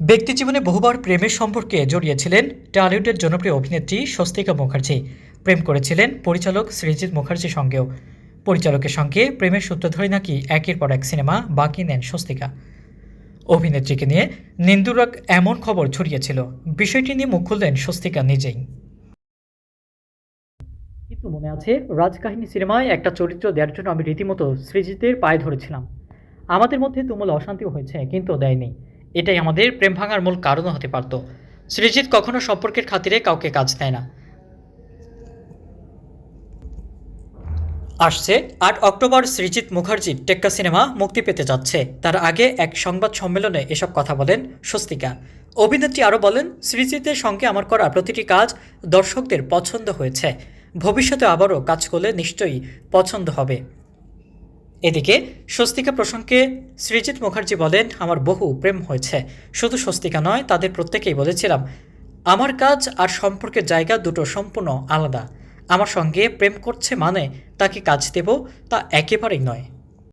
ব্যক্তিজীবনে বহুবার প্রেমের সম্পর্কে জড়িয়েছিলেন টলিউডের জনপ্রিয় অভিনেত্রী স্বস্তিকা মুখার্জি। প্রেম করেছিলেন পরিচালক সৃজিৎ মুখার্জির সঙ্গেও। পরিচালকের সঙ্গে প্রেমের সূত্র ধরে নাকি একের পর এক সিনেমা বাকি নেন স্বস্তিকা। অভিনেত্রীকে নিয়ে নিন্দুরক এমন খবর ছড়িয়েছিল। বিষয়টি নিয়ে মুখ খুললেন স্বস্তিকা নিজেই। কিন্তু মনে আছে, রাজকাহিনী সিনেমায় একটা চরিত্র দেওয়ার জন্য আমি রীতিমতো সৃজিতের পায়ে ধরেছিলাম। আমাদের মধ্যে তুমুল অশান্তিও হয়েছে, কিন্তু দেয়নি। এটাই আমাদের প্রেম ভাঙার মূল কারণও হতে পারত। সৃজিত কখনো সম্পর্কের খাতিরে কাউকে কাজ দেয় না। আসছে আট অক্টোবর সৃজিত মুখার্জির টেক্কা সিনেমা মুক্তি পেতে যাচ্ছে। তার আগে এক সংবাদ সম্মেলনে এসব কথা বলেন স্বস্তিকা। অভিনেত্রী আরও বলেন, সৃজিতের সঙ্গে আমার করা প্রতিটি কাজ দর্শকদের পছন্দ হয়েছে। ভবিষ্যতে আবারও কাজ করলে নিশ্চয়ই পছন্দ হবে। এদিকে স্বস্তিকা প্রসঙ্গে সৃজিৎ মুখার্জি বলেন, আমার বহু প্রেম হয়েছে। শুধু স্বস্তিকা নয়, তাদের প্রত্যেকেই বলেছিলাম, আমার কাজ আর সম্পর্কের জায়গা দুটো সম্পূর্ণ আলাদা। আমার সঙ্গে প্রেম করছে মানে তাকে কাজ দেব, তা একেবারেই নয়